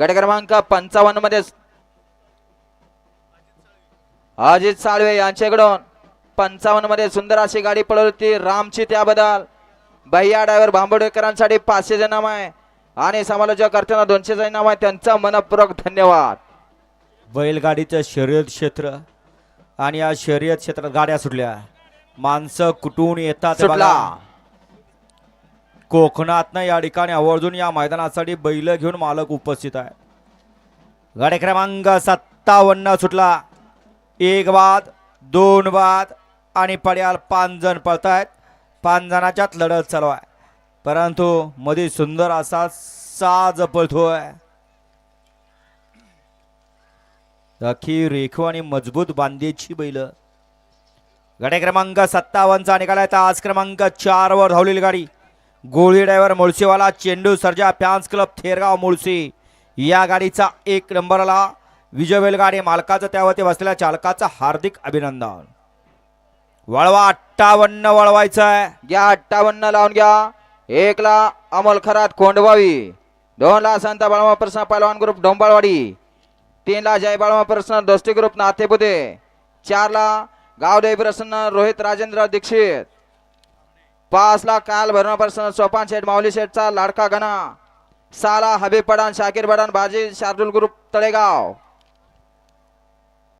गट क्रमांक पंचावन्नमध्ये अजित साळवे यांच्याकडून पंचावन्नमध्ये सुंदर अशी गाडी पळवली होती. रामची त्याबद्दल. भैया ड्रायव्हर भांबोडेकरांसाठी पाचशे नाम आहे. आणि समालोचक करताना दोनशे नाम आहे. त्यांचा मनपूर्वक धन्यवाद. बैलगाडीचं शर्यत क्षेत्र आणि या शर्यत क्षेत्रात गाड्या सुटल्या. माणसं कुठून येतात सुटला. कोकणातनं या ठिकाणी आवर्जून या मैदानासाठी बैल घेऊन मालक उपस्थित आहे गाडी क्रमांक सत्तावन्न सुटला. एक बाद दोन बाद आणि पड्याल पाच जण पळत आहेत पाच जणाच्यात लढत चालू आहे. परंतु मध्ये सुंदर असा साज पळतोय. अखी रेखू आणि मजबूत बांधीची बैल. गाडी क्रमांक सत्तावन्नचा निकाल आहे आज क्रमांक चार वर धावलेली गाडी. गोळी ड्रायव्हर मुळशीवाला चेंडू सर्जा फॅन्स क्लब थेरगाव मुळशी. या गाडीचा एक नंबरला विजय बैलगाडी मालकाचं त्यावरती बसलेल्या चालकाचं हार्दिक अभिनंदन. वळवा अठ्ठावन्न वळवायचं आहे घ्या अठ्ठावन्न लावून घ्या. एकला अमोल खरात कोंडवावी. दोनला संत बाळमा प्रश्न पैलवान ग्रुप डोंबाळवाडी. तीनला जय बाळमा प्रश्न दोस्ती ग्रुप नाथेपुते चारला गावदेवी प्रसन्न रोहित राजेंद्र दीक्षित. पाचला काल भरणा पर्सन सोपान शेठ माऊली शेठचा लाडका गणा. साला हबीब पडान शाकीर पडान बाजी शार्दुल ग्रुप तळेगाव.